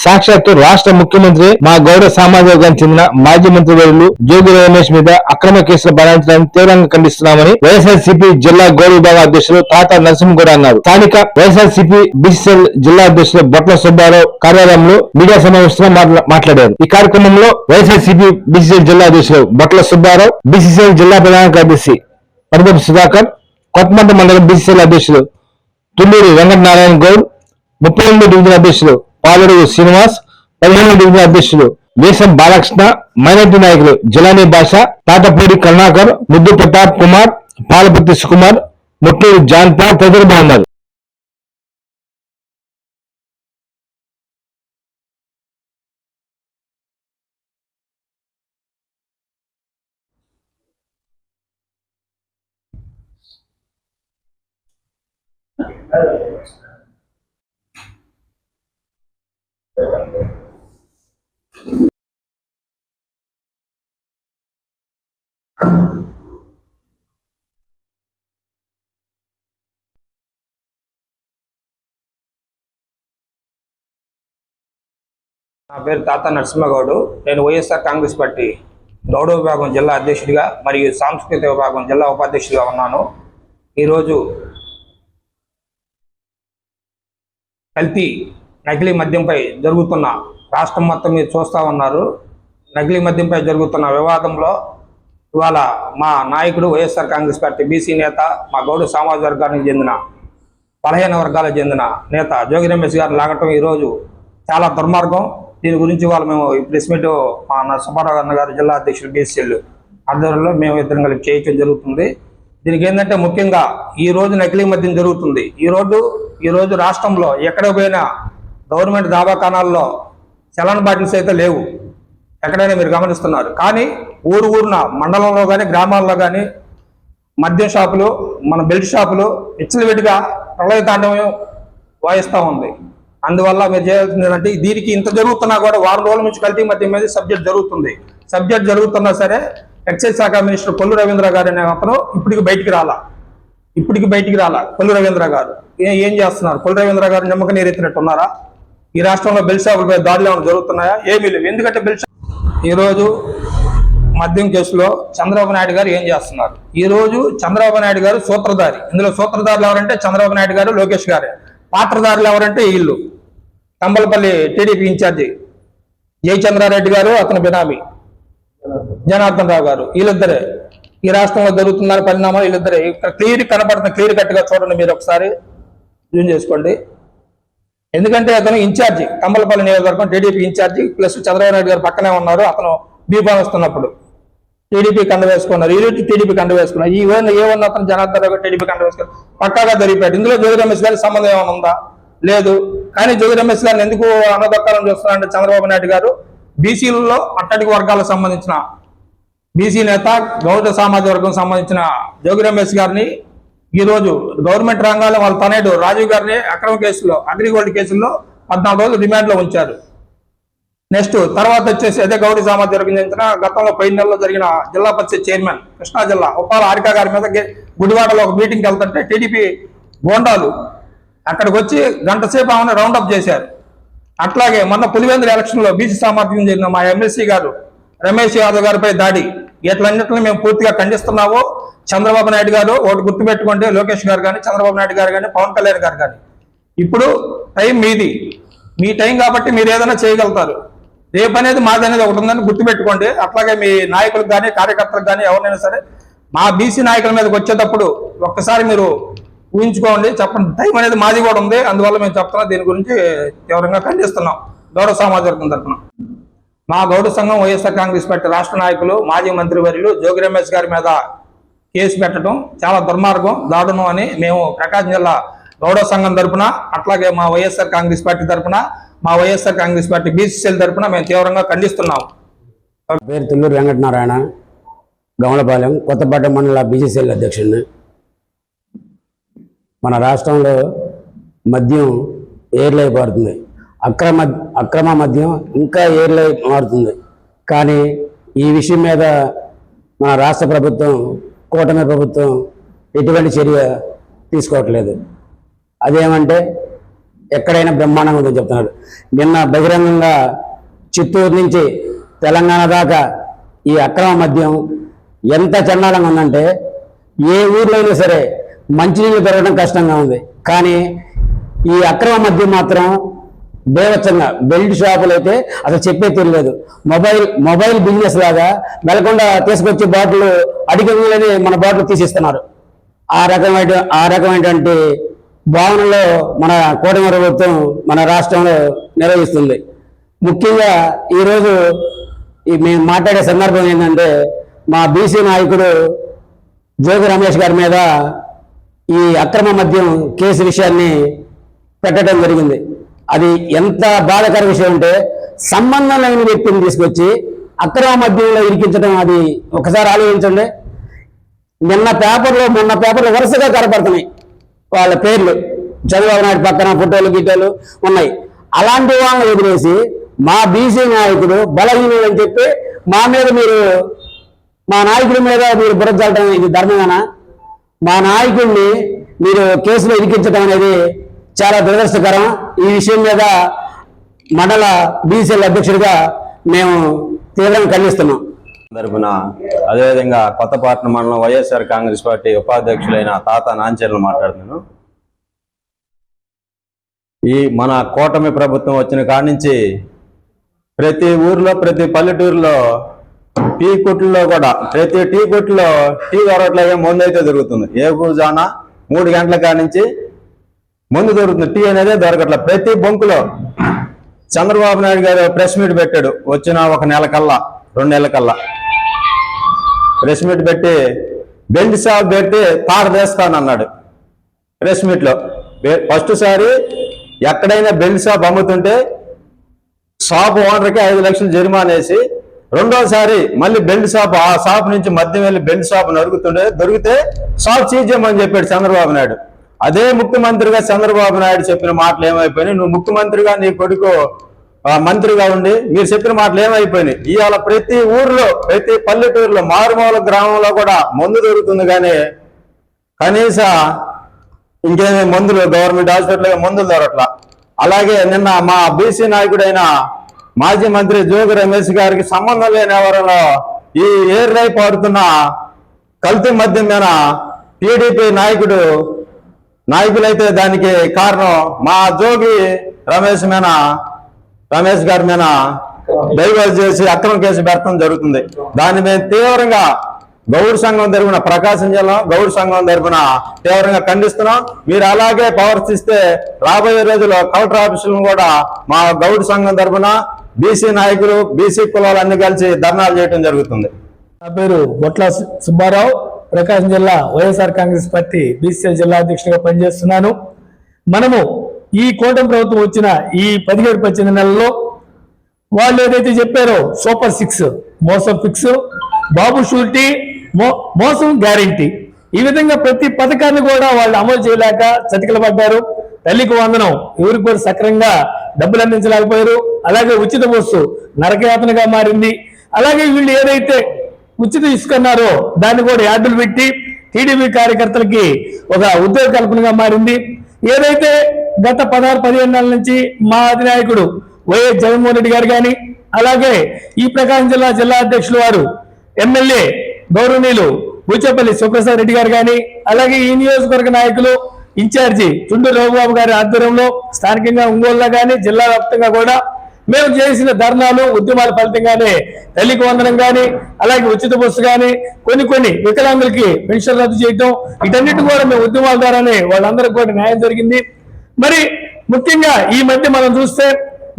సాక్షాత్తు రాష్ట్ర ముఖ్యమంత్రి మా గౌడ సామాజిక వర్గానికి చెందిన మాజీ మంత్రి వర్యులు జోగి రమేష్ మీద అక్రమ కేసులు బలాయించడానికి తీవ్రంగా ఖండిస్తున్నామని వైఎస్ఆర్సీపీ జిల్లా గౌడ విభాగ అధ్యక్షులు తాత నరసింహగౌడ అన్నారు. స్థానిక వైఎస్ఆర్సీపీ బిసిఎల్ జిల్లా అధ్యక్షులు బొట్ల సుబ్బారావు కార్యాలయంలో మీడియా సమావేశంలో మాట్లాడారు. ఈ కార్యక్రమంలో వైఎస్ఆర్సీపీ బిసిఎల్ జిల్లా అధ్యక్షులు బొట్ల సుబ్బారావు బీసీసీఎల్ జిల్లా ప్రధాన కార్యదర్శి పరిదపు సుధాకర్ కొత్తమండ మండలం బీసీసీఎల్ అధ్యక్షులు తుల్లూరి వెంకటనారాయణ గౌడ్ ముప్పై ఎనిమిది డివిజన్ అధ్యక్షులు పాలడుగు శ్రీనివాస్ పదిహేను డివిజన్ అధ్యక్షులు వేసం బాలకృష్ణ మైనార్టీ నాయకులు జలానీ భాష తాతపూడి కరుణాకర్ ముద్దు ప్రతాప్ కుమార్ పాలపతి సుకుమార్ ముట్టూరు జాన్ పాల్ తదితరులు బాగున్నారు నా పేరు తాత నరసింహగౌడు. నేను వైఎస్ఆర్ కాంగ్రెస్ పార్టీ గౌడ విభాగం జిల్లా అధ్యక్షుడిగా మరియు సాంస్కృతిక విభాగం జిల్లా ఉపాధ్యక్షుడిగా ఉన్నాను. ఈరోజు కల్తీ నకిలీ మద్యంపై జరుగుతున్న రాష్ట్రం మొత్తం మీరు చూస్తూ ఉన్నారు. నకిలీ మద్యంపై జరుగుతున్న వివాదంలో ఇవాళ మా నాయకుడు వైఎస్ఆర్ కాంగ్రెస్ పార్టీ బీసీ నేత మా గౌడ సామాజిక వర్గానికి చెందిన బలహీన వర్గాలకు చెందిన నేత జోగి రమేష్ గారిని లాగటం ఈరోజు చాలా దుర్మార్గం. దీని గురించి వాళ్ళు మేము ఈ ప్రెస్ మీట్ మా నరసింహారావు గారు జిల్లా అధ్యక్షుడు బీసీఎల్ ఆధ్వర్యంలో మేము ఇద్దరం కలిపి చేయటం జరుగుతుంది. దీనికి ఏంటంటే ముఖ్యంగా ఈ రోజు నకిలీ మద్యం జరుగుతుంది. ఈ రోజు ఈ రోజు రాష్ట్రంలో ఎక్కడ పోయినా గవర్నమెంట్ దాబాఖానాల్లో చలన బాటిల్స్ అయితే లేవు. ఎక్కడైనా మీరు గమనిస్తున్నారు. కానీ ఊరు ఊరున మండలంలో కానీ గ్రామాల్లో కానీ మద్యం షాపులు మన బెల్ట్ షాపులు ఇచ్చలవిడిగా ప్రళయ తాండవం వాయిస్తూ ఉంది. అందువల్ల మీరు చేయాల్సింది ఏంటంటే దీనికి ఇంత జరుగుతున్నా కూడా వారం రోజుల నుంచి కల్తీ మద్యం మీద సబ్జెక్ట్ జరుగుతుంది. సబ్జెక్ట్ జరుగుతున్నా సరే ఎక్సైజ్ శాఖ మినిస్టర్ కొల్లు రవీంద్ర గారు అనే అతను ఇప్పటికి బయటికి రాలా. ఇప్పటికి బయటికి రాలా. కొల్లు రవీంద్ర గారు. ఏం చేస్తున్నారు? కొల్లు రవీంద్ర గారు నిమ్మక నీరెత్తినట్టు ఉన్నారా ఈ రాష్ట్రంలో బెల్ షాపులపై దాడులు ఏమైనా జరుగుతున్నాయా? ఏమీ లేవు. ఎందుకంటే బెల్ట్ షాప్ ఈరోజు మద్యం కేసులో చంద్రబాబు నాయుడు గారు ఏం చేస్తున్నారు? ఈరోజు చంద్రబాబు నాయుడు గారు సూత్రధారి. ఇందులో సూత్రధారులు ఎవరంటే చంద్రబాబు నాయుడు గారు లోకేష్ గారే. పాత్రధారులు ఎవరంటే వీళ్ళు. తంబలపల్లి టీడీపీ ఇన్ఛార్జి జయచంద్రారెడ్డి గారు అతని బినామీ. జనార్దన్ రావు గారు. వీళ్ళిద్దరే. ఈ రాష్ట్రంలో జరుగుతున్న పరిణామాలు వీళ్ళిద్దరే. ఇక్కడ క్లియర్ కనపడుతుంది క్లియర్ కట్గా చూడండి మీరు ఒకసారి. జూమ్ చేసుకోండి. ఎందుకంటే అతను ఇన్ఛార్జి కంబలపల్లి నియోజకవర్గం TDP incharge plus Chandrababu Naidu గారు పక్కనే ఉన్నారు. అతను బీఫామ్ వస్తున్నప్పుడు టీడీపీ కండ వేసుకున్నారు. ఈ రోజు టీడీపీ కండ వేసుకున్నారు. ఈ వన్ ఏ వన్ అతను జనార్దన్ రావు టీడీపీ కండ వేసుకున్నారు. పక్కాగా జరిగిపోయాడు. ఇందులో జోగి రమేష్ గారి సంబంధం ఏమైనా ఉందా? లేదు. కానీ జోగి రమేష్ గారిని ఎందుకు అనదొక్కాలని చూస్తున్నారంటే చంద్రబాబు నాయుడు గారు బీసీలలో అట్టడికి వర్గాలకు సంబంధించిన బీసీ నేత గౌడ సామాజిక వర్గం సంబంధించిన జోగి రమేష్ గారిని ఈరోజు గవర్నమెంట్ రంగాల్లో వాళ్ళ తనేడు రాజీవ్ గారిని అక్రమ కేసులో అగ్రిగోల్డ్ కేసుల్లో పద్నాలుగు రోజులు డిమాండ్లో ఉంచారు. నెక్స్ట్ తర్వాత వచ్చేసి అదే గౌరీ సామర్థ్యం వర్గం చెందిన గతంలో పది నెలలో జరిగిన జిల్లా పరిషత్ చైర్మన్ కృష్ణా జిల్లా ఉప్పాల హారిక గారి మీద గుడివాడలో ఒక మీటింగ్కి వెళ్తుంటే టీడీపీ గోండాలు అక్కడికి వచ్చి గంట సేపు ఆమెను రౌండప్ చేశారు. అట్లాగే మొన్న పులివెందుల ఎలక్షన్లో బీసీ సామర్థ్యం జరిగిన మా ఎమ్మెల్సీ గారు రమేష్ యాదవ్ గారిపై దాడి. ఇట్లన్నింటిని మేము పూర్తిగా ఖండిస్తున్నాము. చంద్రబాబు నాయుడు గారు ఒకటి గుర్తుపెట్టుకోండి లోకేష్ గారు కానీ చంద్రబాబు నాయుడు గారు కానీ పవన్ కళ్యాణ్ గారు కానీ. ఇప్పుడు టైం మీది. మీ టైం కాబట్టి మీరు ఏదైనా చేయగలుగుతారు. రేపు అనేది మాది అనేది ఒకటి ఉందని గుర్తుపెట్టుకోండి. అట్లాగే మీ నాయకులకు కానీ కార్యకర్తలకు కానీ ఎవరినైనా సరే మా బీసీ నాయకుల మీదకి వచ్చేటప్పుడు ఒక్కసారి మీరు ఊహించుకోండి చెప్పండి. టైం అనేది మాది కూడా ఉంది. అందువల్ల మేము చెప్తున్నాం. దీని గురించి తీవ్రంగా ఖండిస్తున్నాం. గౌరవ సామాజిక తరఫున. మా గౌడ సంఘం వైఎస్ఆర్ కాంగ్రెస్ పార్టీ రాష్ట్ర నాయకులు మాజీ మంత్రి వర్యులు జోగి రమేష్ గారి మీద కేసు పెట్టడం చాలా దుర్మార్గం దారుణం అని మేము ప్రకాశం జిల్లా గౌడ సంఘం తరపున అట్లాగే మా వైఎస్ఆర్ కాంగ్రెస్ పార్టీ తరపున మా వైఎస్ఆర్ కాంగ్రెస్ పార్టీ బీసీసీఎల్ తరపున మేము తీవ్రంగా ఖండిస్తున్నాం. పేరు తుల్లూరు వెంకటనారాయణ గమలపాలెం కొత్తపేట మండల బీసీసీఎల్ అధ్యక్షుడిని. మన రాష్ట్రంలో మద్యం ఏర్లై మారుతుంది. అక్రమ అక్రమ మద్యం ఇంకా ఏర్లై మారుతుంది. కానీ ఈ విషయం మీద మన రాష్ట్ర ప్రభుత్వం కూటమి ప్రభుత్వం ఎటువంటి చర్య తీసుకోవట్లేదు. అదేమంటే ఎక్కడైనా బ్రహ్మాండంగా ఉందని చెప్తున్నారు నిన్న బహిరంగంగా చిత్తూరు నుంచి తెలంగాణ దాకా ఈ అక్రమ మద్యం ఎంత చండాలంగా ఉందంటే ఏ ఊర్లో అయినా సరే మంచినీళ్ళు దొరకడం కష్టంగా ఉంది. కానీ ఈ అక్రమ మద్యం మాత్రం బేవచ్చంగా బెల్ట్ షాపులు అయితే అసలు చెప్పే తెలియలేదు మొబైల్ మొబైల్ బిజినెస్ లాగా వెళ్ళకుండా తీసుకొచ్చి బాటిల్ అడిగంగులని మన బాటిల్ తీసిస్తున్నారు. ఆ రకమైన ఆ రకమైనటువంటి భావనలో మన కూటమి ప్రభుత్వం మన రాష్ట్రంలో నిర్వహిస్తుంది. ముఖ్యంగా ఈరోజు ఈ మేము మాట్లాడే సందర్భం ఏంటంటే మా బీసీ నాయకుడు జోగి రమేష్ గారి మీద ఈ అక్రమ మద్యం కేసు విషయాన్ని పెట్టడం జరిగింది. అది ఎంత బాధకర విషయం అంటే సంబంధం లేని వ్యక్తిని తీసుకొచ్చి అక్రమ మద్యంలో ఇరికించడం అది ఒకసారి ఆలోచించండి. నిన్న పేపర్లో మొన్న పేపర్లు వరుసగా కనపడుతున్నాయి వాళ్ళ పేర్లు. చంద్రబాబు నాయుడు పక్కన ఫోటోలు గిటోలు ఉన్నాయి. అలాంటి వాళ్ళని వదిలేసి మా బీసీ నాయకుడు బలహీనుడు అని చెప్పి మా మీద మీరు మా నాయకుడి మీద మీరు బురద ఇది ధర్మమేనా? మా నాయకుడిని మీరు కేసులో ఇరికించడం అనేది చాలా దురదృష్టకరం. ఈ విషయం మీద మండల బీసీఎల్ అధ్యక్షుడిగా మేము తీవ్రంగా ఖండిస్తున్నాం. తరపున అదేవిధంగా కొత్తపట్నం మండలం వైఎస్ఆర్ కాంగ్రెస్ పార్టీ ఉపాధ్యక్షులైన తాత నాంచర్లు మాట్లాడుతున్నాను. ఈ మన కూటమి ప్రభుత్వం వచ్చిన కాడి నుంచి ప్రతి ఊర్లో ప్రతి పల్లెటూరులో టీ కొట్టుల్లో కూడా ప్రతి టీ కొట్టులో టీ దొరకట్లేక ముందైతే అయితే దొరుకుతుంది ఏ జానా మూడు గంటల కాడి నుంచి ముందు దొరుకుతుంది. టీ అనేది దొరకట్లే. ప్రతి బొంకులో చంద్రబాబు నాయుడు గారు ప్రెస్ మీట్ పెట్టాడు. వచ్చిన ఒక నెల కల్లా రెండు నెలల కల్లా ప్రెస్ మీట్ పెట్టి బెంచ్ షాప్ పెట్టి తాడదేస్తానన్నాడు ప్రెస్ మీట్లో ఫస్ట్ సారి ఎక్కడైనా బెల్ట్ షాప్ అమ్ముతుంటే షాప్ ఓనర్కి ఐదు లక్షలు జరిమానా వేసి రెండోసారి మళ్ళీ బెల్ట్ షాప్ ఆ షాప్ నుంచి మధ్యం వెళ్ళి బెల్ట్ షాప్ నరుగుతుండే దొరికితే షాప్ సీజ్ చేయమని చెప్పాడు చంద్రబాబు నాయుడు. అదే ముఖ్యమంత్రిగా చంద్రబాబు నాయుడు చెప్పిన మాటలు ఏమైపోయినాయి? నువ్వు ముఖ్యమంత్రిగా నీ కొడుకు మంత్రిగా ఉండి మీరు చెప్పిన మాటలు ఏమైపోయినాయి? ఇవాళ ప్రతి ఊర్లో ప్రతి పల్లెటూరులో మారుమూల గ్రామంలో కూడా మందు దొరుకుతుంది కానీ కనీస ఇంకేమీ మందులు గవర్నమెంట్ హాస్పిటల్ మందులు దొరకట్లా. అలాగే నిన్న మా బీసీ నాయకుడైన మాజీ మంత్రి జోగి రమేష్ గారికి సంబంధం లేని ఎవరిలో ఈ ఏర్ రైప్ కల్తీ మధ్య మీద టీడీపీ నాయకుడు నాయకులైతే దానికి కారణం మా జోగి రమేష్ మీద రమేష్ గారి మీద డైవర్స్ చేసి అక్రమ కేసు పెట్టడం జరుగుతుంది. దాన్ని మేము తీవ్రంగా గౌడ్ సంఘం తరపున ప్రకాశం జిల్లా గౌడ్ సంఘం తరపున తీవ్రంగా ఖండిస్తున్నాం. మీరు అలాగే పవర్స్ ఇస్తే రాబోయే రోజుల్లో కలెక్టర్ ఆఫీసులను కూడా మా గౌడ్ సంఘం తరపున బీసీ నాయకులు బీసీ కులాలు అన్ని కలిసి ధర్నాలు చేయడం జరుగుతుంది. నా పేరు బొట్ల సుబ్బారావు. ప్రకాశం జిల్లా వైఎస్ఆర్ కాంగ్రెస్ పార్టీ బీసీఎల్ జిల్లా అధ్యక్షుడిగా పనిచేస్తున్నాను. మనము ఈ కూటమి ప్రభుత్వం వచ్చిన ఈ పదిహేడు పద్దెనిమిది నెలల్లో వాళ్ళు ఏదైతే చెప్పారో సూపర్ సిక్స్ మోసం ఫిక్స్ బాబు షూరిటీ మో మోసం గ్యారంటీ. ఈ విధంగా ప్రతి పథకాన్ని కూడా వాళ్ళు అమలు చేయలేక చతికిల పడ్డారు తల్లికి వందనం ఎవరికి కూడా సక్రంగా డబ్బులు అందించలేకపోయారు. అలాగే ఉచిత బస్సు నరకయాతనగా మారింది. అలాగే వీళ్ళు ఏదైతే ఉచిత ఇసుకున్నారో దాన్ని కూడా యార్డులు పెట్టి టీడీపీ కార్యకర్తలకి ఒక ఉద్యోగ కల్పనగా మారింది. ఏదైతే గత పదహారు పదిహేను నెలల నుంచి మా అధినాయకుడు వైఎస్ జగన్మోహన్ రెడ్డి గారు కానీ అలాగే ఈ ప్రకాశం జిల్లా జిల్లా అధ్యక్షులు వారు ఎమ్మెల్యే గౌరవనీయులు బూచేపల్లి సుప్రసాద్ రెడ్డి గారు కానీ అలాగే ఈ నియోజకవర్గ నాయకులు ఇన్ఛార్జి చుండూరు రఘుబాబు గారి ఆధ్వర్యంలో స్థానికంగా ఒంగోలులో కానీ జిల్లా వ్యాప్తంగా కూడా మేము చేసిన ధర్నాలు ఉద్యమాల ఫలితంగానే తల్లికి వందనం కానీ అలాగే ఉచిత బస్సు కానీ కొన్ని కొన్ని వికలాంగులకి పెన్షన్ రద్దు చేయటం వీటన్నిటి కూడా మేము ఉద్యమాల ద్వారానే వాళ్ళందరికీ కూడా న్యాయం జరిగింది. మరి ముఖ్యంగా ఈ మధ్య మనం చూస్తే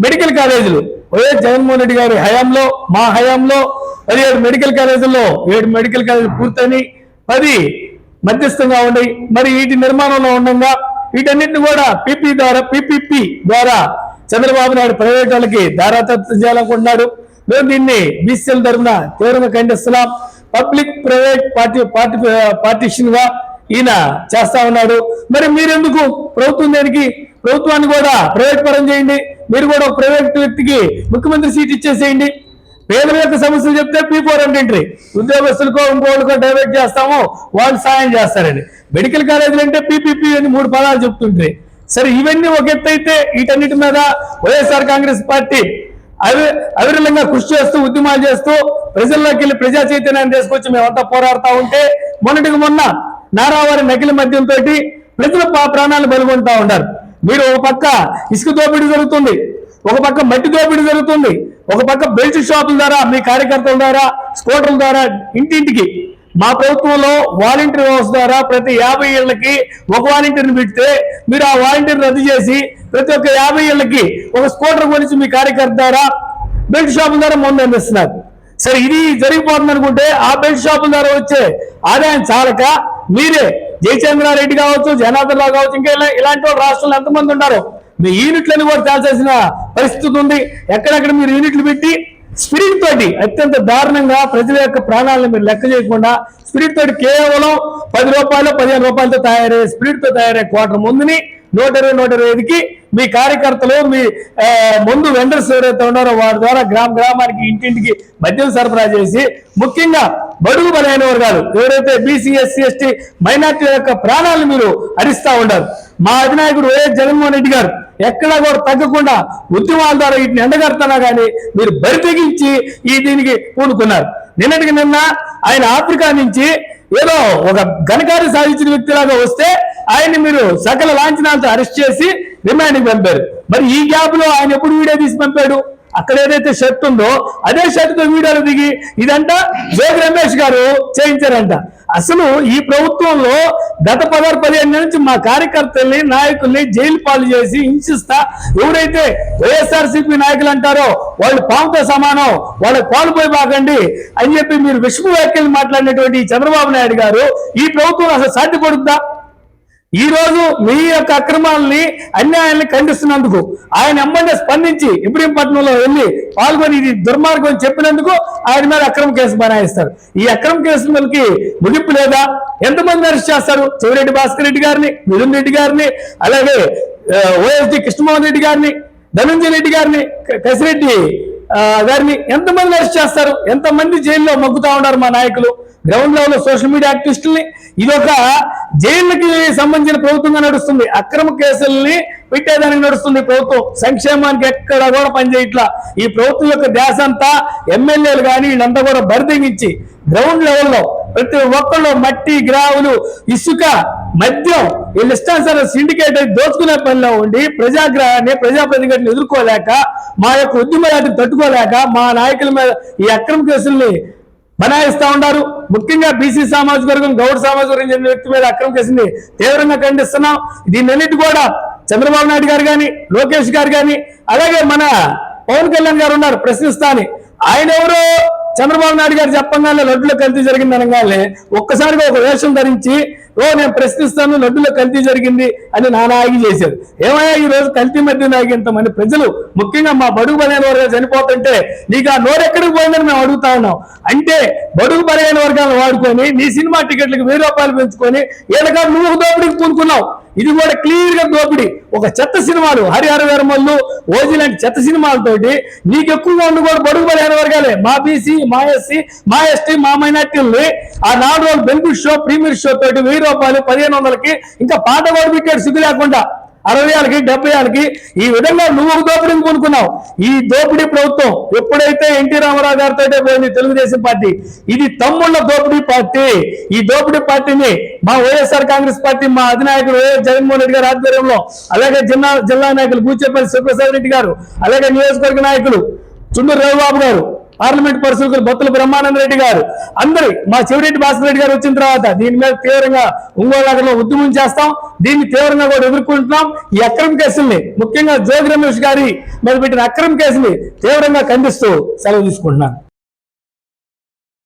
మెడికల్ కాలేజీలు వైఎస్ జగన్మోహన్ రెడ్డి గారి హయాంలో మా హయాంలో పదిహేడు మెడికల్ కాలేజీల్లో ఏడు మెడికల్ కాలేజీలు పూర్తయి పది మధ్యస్థంగా ఉన్నాయి. మరి వీటి నిర్మాణంలో ఉండగా వీటన్నిటిని కూడా పీపీ ద్వారా పీపీపీ ద్వారా చంద్రబాబు నాయుడు ప్రైవేట్ వాళ్ళకి దారాదత్తం చేయాలనుకుంటున్నాడు. మేము దీన్ని బీసీఎల్ తరఫున తీవ్రంగా ఖండిస్తున్నాం. పబ్లిక్ ప్రైవేట్ పార్టీ పార్టీ పార్టీషన్గా ఈయన చేస్తా ఉన్నాడు. మరి మీరెందుకు ప్రభుత్వం దేనికి? ప్రభుత్వాన్ని కూడా ప్రైవేట్ పరం చేయండి. మీరు కూడా ఒక ప్రైవేట్ వ్యక్తికి ముఖ్యమంత్రి సీట్ ఇచ్చేసేయండి. పేదల యొక్క సమస్యలు చెప్తే పీ ఫోర్ ఎంట్రీ ఉద్యోగస్తులకో ఇంకోళ్ళకో డైవర్ట్ చేస్తాము. వాళ్ళు సాయం చేస్తారండి మెడికల్ కాలేజీలు అంటే పీపీపీ అని మూడు పదాలు చెప్తుంటాయి. సరే ఇవన్నీ ఒక ఎత్తైతే వీటన్నిటి మీద వైఎస్ఆర్ కాంగ్రెస్ పార్టీ అవి అవిరళంగా కృషి చేస్తూ ఉద్యమాలు చేస్తూ ప్రజల్లోకి వెళ్ళి ప్రజా చైతన్యాన్ని తీసుకొచ్చి మేమంతా పోరాడుతూ ఉంటే మొన్నటికి మొన్న నారావారి నకిలీ మద్యంతో ప్రజల పా- ప్రాణాలు బలుగొంటా ఉన్నారు. మీరు ఒక పక్క ఇసుక దోపిడీ జరుగుతుంది ఒక పక్క మట్టి దోపిడీ జరుగుతుంది ఒక పక్క బెల్ట్ షాపుల ద్వారా మీ కార్యకర్తల ద్వారా స్కూటర్ల ద్వారా ఇంటింటికి మా ప్రభుత్వంలో వాలంటీర్ వ్యవస్థ ద్వారా ప్రతి యాభై ఏళ్ళకి ఒక వాలంటీర్ని పెడితే మీరు ఆ వాలంటీర్ రద్దు చేసి ప్రతి ఒక్క యాభై ఏళ్ళకి ఒక స్కూటర్ కొనిచి మీ కార్యకర్త ద్వారా బెల్ట్ షాపుల ద్వారా ముందు అందిస్తున్నారు. సరే ఇది జరిగిపోతుంది అనుకుంటే ఆ బెల్ట్ షాపుల ద్వారా వచ్చే ఆదాయం చాలక మీరే జయచంద్రారెడ్డి కావచ్చు జనార్దన్ రావు కావచ్చు ఇంకా ఇలాంటి వాళ్ళు రాష్ట్రంలో ఎంతమంది ఉన్నారు మీ యూనిట్లను కూడా తేల్చాల్సిన పరిస్థితి ఉంది. ఎక్కడెక్కడ మీరు యూనిట్లు పెట్టి స్పిరిట్ తోటి అత్యంత దారుణంగా ప్రజల యొక్క ప్రాణాలను మీరు లెక్క చేయకుండా స్పిరిట్ తోటి కేవలం పది రూపాయలు పదిహేను రూపాయలతో తయారయ్యే స్పిరిట్తో తయారయ్యే క్వార్టర్ ముందుని నూట ఇరవై నూట ఇరవై ఐదుకి మీ కార్యకర్తలు మీ ముందు వెండర్స్ ఎవరైతే ఉన్నారో వారి ద్వారా గ్రామ గ్రామానికి ఇంటింటికి మద్యం సరఫరా చేసి ముఖ్యంగా బడుగు బలైన వర్గాలు ఎవరైతే బీసీ ఎస్సీ ఎస్టీ మైనార్టీ యొక్క ప్రాణాలను మీరు హరిస్తా ఉంటారు మా అధినాయకుడు వైఎస్ జగన్మోహన్ రెడ్డి గారు ఎక్కడా కూడా తగ్గకుండా ఉద్యమాల ద్వారా వీటిని ఎండగడుతున్నా కానీ మీరు బరితెగించి ఈ దీనికి పూనుకున్నారు. నిన్నటికి నిన్న ఆయన ఆఫ్రికా నుంచి ఏదో ఒక ఘనకార్యం సాధించిన వ్యక్తిలాగా వస్తే ఆయన్ని మీరు సకల లాంఛనాలతో అరెస్ట్ చేసి రిమాండ్కి పంపారు. మరి ఈ గ్యాప్లో ఆయన ఎప్పుడు వీడియో తీసి పంపాడు? అక్కడ ఏదైతే షర్ట్ ఉందో అదే షర్ట్తో వీడియోలు దిగి ఇదంతా జోగి రమేష్ గారు చేయించారంట. అసలు ఈ ప్రభుత్వంలో గత పదహారు పదిహేను నుంచి మా కార్యకర్తల్ని నాయకుల్ని జైలు పాలు చేసి హింసిస్తా ఎవరైతే వైఎస్ఆర్సీపీ నాయకులు అంటారో వాళ్ళు పాముతో సమానం వాళ్ళకి పాలు పోయి బాగండి అని చెప్పి మీరు విష్ణు వ్యాఖ్యలు మాట్లాడినటువంటి చంద్రబాబు నాయుడు గారు ఈ ప్రభుత్వం అసలు సాధ్యపడుద్దా? ఈ రోజు మీ యొక్క అక్రమాలని అన్యాయాన్ని ఖండిస్తున్నందుకు ఆయన ఎమ్మెల్యే స్పందించి ఇబ్రహీంపట్నంలో వెళ్ళి పాల్గొని ఇది దుర్మార్గం చెప్పినందుకు ఆయన మీద అక్రమ కేసు బనాయిస్తారు. ఈ అక్రమ కేసులకి ముగింపు లేదా? ఎంతమంది అరెస్ట్ చేస్తారు? చెవిరెడ్డి భాస్కర్ రెడ్డి గారిని మిథున్ రెడ్డి గారిని అలాగే ఓఎస్డి కృష్ణమోహన్ రెడ్డి గారిని ధనంజయ రెడ్డి గారిని కసిరెడ్డి వారిని ఎంతమంది అరెస్ట్ చేస్తారు? ఎంతమంది జైల్లో మగ్గుతా ఉన్నారు మా నాయకులు? గ్రౌండ్ లెవెల్ సోషల్ మీడియా యాక్టివిస్టుల్ని ఇదొక జైళ్ళకి సంబంధించిన ప్రభుత్వంగా నడుస్తుంది. అక్రమ కేసుల్ని పెట్టేదానికి నడుస్తుంది ప్రభుత్వం. సంక్షేమానికి ఎక్కడ కూడా పనిచేయట్లా. ఈ ప్రభుత్వం యొక్క ధ్యాస అంతా ఎమ్మెల్యేలు కానీ వీళ్ళంతా కూడా బరిదెగించి గ్రౌండ్ లెవెల్లో ప్రతి ఒక్కళ్ళు మట్టి గ్రావులు ఇసుక మద్యం వీళ్ళు ఇష్టానుసారం సిండికేట్ దోచుకునే పనిలో ఉండి ప్రజాగ్రహాన్ని ప్రజాప్రతినిధులను ఎదుర్కోలేక మా యొక్క ఉద్యమాలను తట్టుకోలేక మా నాయకుల మీద ఈ అక్రమ కేసుల్ని బనాయిస్తా ఉన్నారు. ముఖ్యంగా బీసీ సామాజిక వర్గం గౌడ్ సామాజిక వర్గం చెందిన వ్యక్తి మీద అక్రమ కేసుని తీవ్రంగా ఖండిస్తున్నాం. దీన్నన్నిటి కూడా చంద్రబాబు నాయుడు గారు కానీ లోకేష్ గారు కానీ అలాగే మన పవన్ కళ్యాణ్ గారు ఉన్నారు ప్రశ్నిస్తాని. ఆయన ఎవరు? చంద్రబాబు నాయుడు గారు చెప్పగానే లడ్డులో కల్తీ జరిగింది అనగానే ఒక్కసారిగా ఒక వేషం ధరించి ఓ నేను ప్రశ్నిస్తాను లడ్డులో కల్తీ జరిగింది అని నానాగి చేశారు. ఏమయ్యా ఈ రోజు కల్తీ మధ్య నాగేంత మంది ప్రజలు ముఖ్యంగా మా బడుగు బలైన వర్గాలు చనిపోతుంటే నీకు ఆ నోరెక్కడికి పోయిందని మేము అడుగుతా ఉన్నాం. అంటే బడుగు బలైన వర్గాలను వాడుకొని నీ సినిమా టికెట్లకు వెయ్యి రూపాయలు పెంచుకొని ఏడగా నువ్వు దోపిడికి పూనుకున్నావు. ఇది కూడా క్లియర్గా దోపిడీ. ఒక చెత్త సినిమాలు హరిహర వేరమల్లు ఓజీ లాంటి చెత్త సినిమాలతోటి నీకు ఎక్కువగా ఉండి కూడా బడుగు బలైన వర్గాలే. మా బీసీ మా ఎస్సీ మా ఎస్టీ మా మైనార్టీల్ని ఆ నాలుగు రోజులు బెనిఫిట్ షో ప్రీమియర్ షో తోటి వెయ్యి రూపాయలు పదిహేను వందలకి ఇంకా పాట కూడా పెట్టాడు సిగ్గు లేకుండా అరవై ఏళ్ళకి డెబ్బై ఏళ్ళకి ఈ విధంగా నువ్వు దోపిడీని కొనుక్కున్నావు ఈ దోపిడీ ప్రభుత్వం ఎప్పుడైతే ఎన్టీ రామారావు గారితో పోయింది తెలుగుదేశం పార్టీ ఇది తమ్ముళ్ళ దోపిడీ పార్టీ. ఈ దోపిడీ పార్టీని మా వైఎస్ఆర్ కాంగ్రెస్ పార్టీ మా అధినాయకుడు వైఎస్ జగన్మోహన్ రెడ్డి గారి ఆధ్వర్యంలో అలాగే జిల్లా జిల్లా నాయకులు బూచేపల్లి శివప్రసాద్ రెడ్డి గారు అలాగే నియోజకవర్గ నాయకులు చుండూరు రవిబాబు గారు పార్లమెంట్ పరిశీలకులు బొత్తుల బ్రహ్మానంద రెడ్డి గారు. అందరి మా చెవిరెడ్డి భాస్కర్ రెడ్డి గారు వచ్చిన తర్వాత దీని మీద తీవ్రంగా ఒంగోలు ఉద్యమం చేస్తాం. దీన్ని తీవ్రంగా కూడా ఎదుర్కొంటున్నాం. ఈ అక్రమ కేసుల్ని ముఖ్యంగా జోగి రమేష్ గారి మీద పెట్టిన అక్రమ కేసుని తీవ్రంగా ఖండిస్తూ సెలవు తీసుకుంటున్నాను.